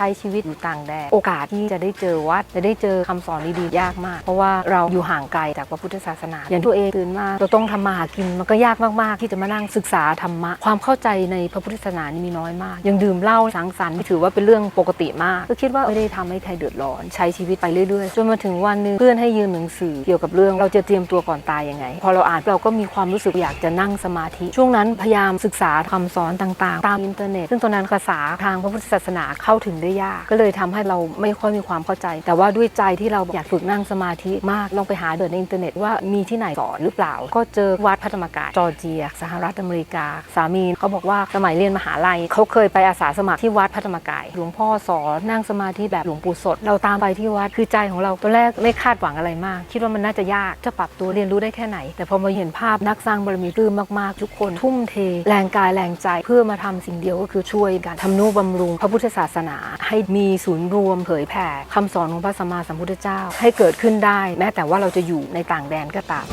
ช้ชีวิตอยู่ต่างแดนโอกาสที่จะได้เจอวัดจะได้เจอคำสอนดีๆยากมาก เพราะว่าเราอยู่ห่างไกลจากพระพุทธศาสนา อย่างตัวเองตื่นมาเราต้องทำมาหากินมันก็ยากมากๆ ที่จะมานั่งศึกษาธรรมะความเข้าใจในพระพุทธศาสนานี่มีน้อยมาก ยังดื่มเหล้าสังสรรค์ถือว่าเป็นเรื่องปกติมาก ก็คิดว่าไม่ได้ทำให้ใครเดือดร้อน ใช้ชีวิตไปเรื่อยๆจนมาถึงวันหนึงเพื่อนให้ยืมหนังสือเกี่ยวกับเรื่องเราจะเตรียมตัวก่อนตายยังไง พอเราอ่านเราก็มีความรู้สึกอยากจะนั่งสมาธิ ช่วงนั้นพยายามศึกษาคำสอนต่างๆ ตามอินเทอร์เน็ต ซึ่งตอนนั้นภาษาทางพระพุทธศาสนาเข้าถึงได้ยาก ก็เลยทำให้เราไม่ค่อยมีความเข้าใจ แต่ว่าด้วยใจที่เราอยากฝึกนั่งสมาธิมากลองไปหาเดินในอินเทอร์เน็ตว่ามีที่ไหนสอนหรือเปล่า ก็เจอวัดพระธรรมกายจอร์เจีย สหรัฐอเมริกา สามีเขาบอกว่าสมัยเรียนมหาลัยเขาเคยไปอาสาสมัครที่วัดพระธรรมกายหลวงพ่อสอนนั่งสมาธิแบบหลวงปู่สด เราตามไปที่วัดคือใจของเราตอนแรกไม่คาดหวังอะไรมาก คิดว่ามันน่าจะยากจะปรับตัวเรียนรู้ได้แค่ไหน แต่พอมาเห็นภาพนักสร้างบารมีปลื้มมากๆ ทุกคนทุ่มเท แรงกายแรงใจเพื่อมาทำสิ่งเดียวก็คือช่วยกันทำนุบำรุงพระพุทธศาสนาให้มีศูนย์รวมเผยแผ่คำสอนของพระสัมมาสัมพุทธเจ้า ให้เกิดขึ้นได้ แม้แต่ว่าเราจะอยู่ในต่างแดนก็ตาม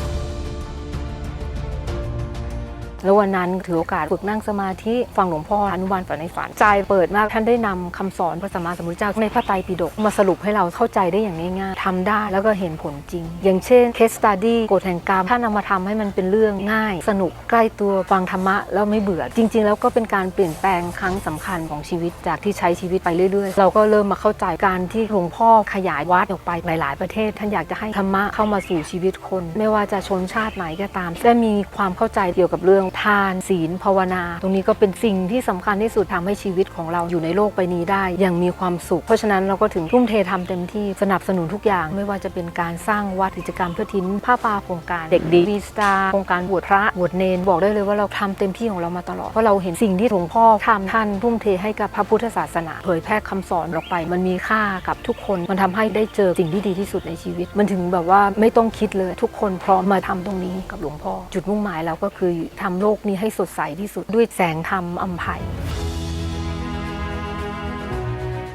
แล้ววันนั้นถือโอกาสฝึกนั่งสมาธิฟังหลวงพ่ออนุบาลฝันในฝันใจเปิดมากท่านได้นำคำสอนพระสัมมาสัมพุทธเจ้าในพระไตรปิฎกมาสรุปให้เราเข้าใจได้อย่างง่ายๆทำได้แล้วก็เห็นผลจริง อย่างเช่น case study กฎแห่งกรรมท่านนำมาทำให้มันเป็นเรื่องง่าย สนุกใกล้ตัวฟังธรรมะแล้วไม่เบื่อ จริง ๆ แล้วก็เป็นการเปลี่ยนแปลงครั้งสำคัญของชีวิตจากที่ใช้ชีวิตไปเรื่อยๆ เราก็เริ่มมาเข้าใจการที่หลวงพ่อขยายวัดออกไปหลาย ๆ ประเทศ ท่านอยากจะให้ธรรมะเข้ามาสู่ชีวิตคน ไม่ว่าจะชนชาติไหนก็ตามได้มีความเข้าใจเกี่ยวกับเรื่องทานศีลภาวนา ตรงนี้ก็เป็นสิ่งที่สำคัญที่สุดทำให้ชีวิตของเราอยู่ในโลกใบนี้ได้ อย่างมีความสุข เพราะฉะนั้นเราก็ถึงทุ่มเททำเต็มที่สนับสนุนทุกอย่าง ไม่ว่าจะเป็นการสร้างวัดกิจกรรมเพื่อทิ้นผ้าป่าโครงการ เด็กดีวีสตาร์โครงการบวชพระบวชเนนบอกได้เลยว่าเราทำเต็มที่ของเรามาตลอดเพราะเราเห็นสิ่งที่หลวงพ่อทำท่านทุ่มเทให้กับพระพุทธศาสนา เผยแพร่คำสอนออกไป มันมีค่ากับทุกคนมันทำให้ได้เจอสิ่งที่ดีที่สุดในชีวิต มันถึงแบบว่าไม่ต้องคิดเลยทุกคนพร้อมมาทำตรงนี้กับหลวงพ่อ จุดมุ่งหมายเราก็คือทำโลกนี้ให้สดใสที่สุดด้วยแสงธรรมอัมภัย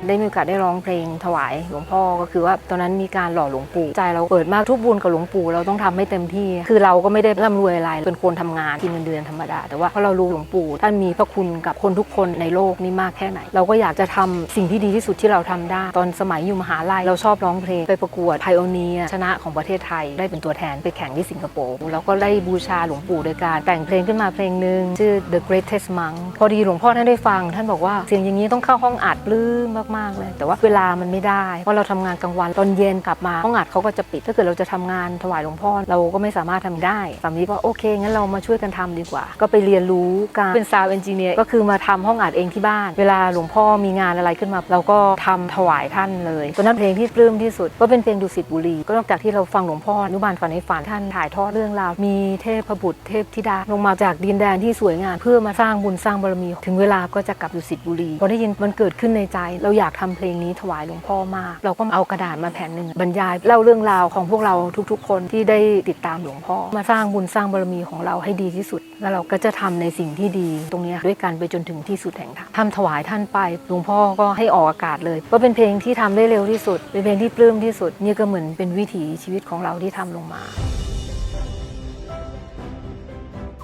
ได้มีโอกาสได้ร้องเพลงถวายหลวงพ่อก็คือว่าตอนนั้นมีการหล่อหลวงปู่ใจเราเปิดมากทุกบุญกับหลวงปู่เราต้องทำให้เต็มที่ คือเราก็ไม่ได้ร่ำรวยอะไรเป็นคนทำงานกินเงินเดือนธรรมดา แต่ว่าเพราะเรารู้หลวงปู่ท่านมีพระคุณกับคนทุกคนในโลกนี้มากแค่ไหน เราก็อยากจะทำสิ่งที่ดีที่สุดที่เราทำได้ ตอนสมัยอยู่มหาลัยเราชอบร้องเพลงไปประกวดไพโอเนียชนะของประเทศไทย ได้เป็นตัวแทนไปแข่งที่สิงคโปร์แล้วก็ได้บูชาหลวงปู่โดยการแต่งเพลงขึ้นมาเพลงหนึ่งชื่อ The Greatest Monk พอดีหลวงพ่อท่านได้ฟัง ท่านบอกว่าเสียงอย่างนี้ต้องเข้าห้องอัดปลื้มมากๆ เลย แต่ว่าเวลามันไม่ได้เพราะเราทำงานกลางวันตอนเย็นกลับมาห้องอัดเขาก็จะปิด ถ้าเกิดเราจะทำงานถวายหลวงพ่อเราก็ไม่สามารถทำได้สามีก็โอเคงั้นเรามาช่วยกันทำดีกว่า ก็ไปเรียนรู้การเป็นซาวเอนจิเนียร์ก็คือมาทำห้องอัดเองที่บ้าน เวลาหลวงพ่อมีงานอะไรขึ้นมา เราก็ทำถวายท่านเลยตอนนั้นเพลงที่ปลื้มที่สุด ก็เป็นเพลงดุสิตบุรีก็นอกจากที่เราฟังหลวงพ่ออนุบาลฝันในฝันท่านถ่ายทอดเรื่องราวมีเทพบุตรเทพธิดาลงมาจากดินแดนที่สวยงามเพื่อมาสร้างบุญสร้างบารมี ถึงเวลาก็จะกลับดุสิตบุรีพอได้ยินมันเกิดขึ้นในใจเราอยากากทำเพลงนี้ถวายหลวงพ่อมาก เราก็เอากระดาษมาแผ่นหนึ่งบรรยายเล่าเรื่องราวของพวกเราทุกๆ คนที่ได้ติดตามหลวงพ่อ มาสร้างบุญสร้างบารมีของเราให้ดีที่สุด แล้วเราก็จะทำในสิ่งที่ดีตรงนี้ด้วยกันไปจนถึงที่สุดแห่งธรรมทำถวายท่านไปหลวงพ่อก็ให้ออกอากาศเลยก็เป็นเพลงที่ทำได้เร็วที่สุด เป็นเพลงที่ปลื้มที่สุดนี่ก็เหมือนเป็นวิถีชีวิตของเราที่ทำลงมา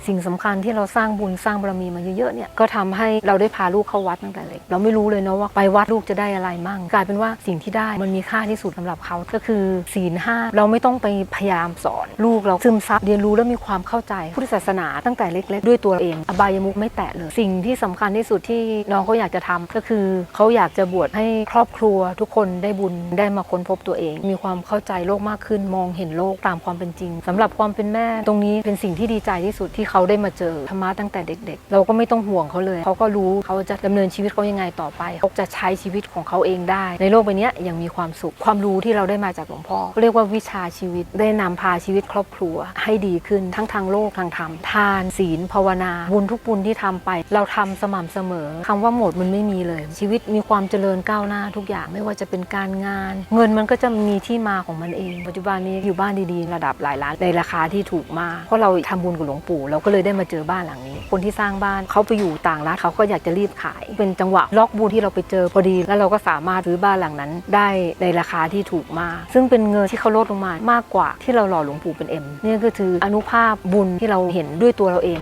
สิ่งสำคัญที่เราสร้างบุญสร้างบารมีมาเยอะๆเนี่ยก็ทำให้เราได้พาลูกเข้าวัดตั้งแต่เล็กเราไม่รู้เลยเนาะว่าไปวัดลูกจะได้อะไรมั่งกลายเป็นว่าสิ่งที่ได้มันมีค่าที่สุดสำหรับเขาก็คือศีลห้าเราไม่ต้องไปพยายามสอน ลูกเราซึมซับเรียนรู้แล้วมีความเข้าใจพุทธศาสนาตั้งแต่เล็ก ๆ ด้วยตัวเอง อบายมุกไม่แตะเลยสิ่งที่สำคัญที่สุดที่น้องเขาอยากจะทำก็คือเขาอยากจะบวชให้ครอบครัว ทุกคนได้บุญได้มาค้นพบตัวเอง มีความเข้าใจโลกมากขึ้นมองเห็นโลกตามความเป็นจริงสำหรับความเป็นแม่ตรงนี้เป็นสิ่งที่ดีใจที่สุดที่เขาได้มาเจอธรรมะตั้งแต่เด็ก ๆ เราก็ไม่ต้องห่วงเขาเลย เขาก็รู้เขาจะดำเนินชีวิตเขายังไงต่อไปเขาจะใช้ชีวิตของเขาเองได้ ในโลกใบนี้ยังมีความสุข ความรู้ที่เราได้มาจากหลวงพ่อเรียกว่าวิชาชีวิตได้นำพาชีวิตครอบครัว ให้ดีขึ้นทั้งทางโลกทางธรรมทาน ศีลภาวนา บุญทุกบุญที่ทำไป เราทำสม่ำเสมอคำว่าหมดมันไม่มีเลย ชีวิตมีความเจริญก้าวหน้าทุกอย่างไม่ว่าจะเป็นการงาน เงินมันก็จะมีที่มาของมันเอง ปัจจุบันนี้อยู่บ้านดีๆ ระดับหลายล้านในราคาที่ถูกมากเพราะเราทำบุญกับหลวงปู่เราก็เลยได้มาเจอบ้านหลังนี้ คนที่สร้างบ้านเขาไปอยู่ต่างรัฐเขาก็อยากจะรีบขาย เป็นจังหวะล็อกบุญที่เราไปเจอพอดี แล้วเราก็สามารถซื้อบ้านหลังนั้น ได้ในราคาที่ถูกมาก ซึ่งเป็นเงินที่เขาลดลงมามากกว่าที่เราหล่อหลวงปู่เป็นเอ็มนี่ก็คืออนุภาพบุญที่เราเห็นด้วยตัวเราเอง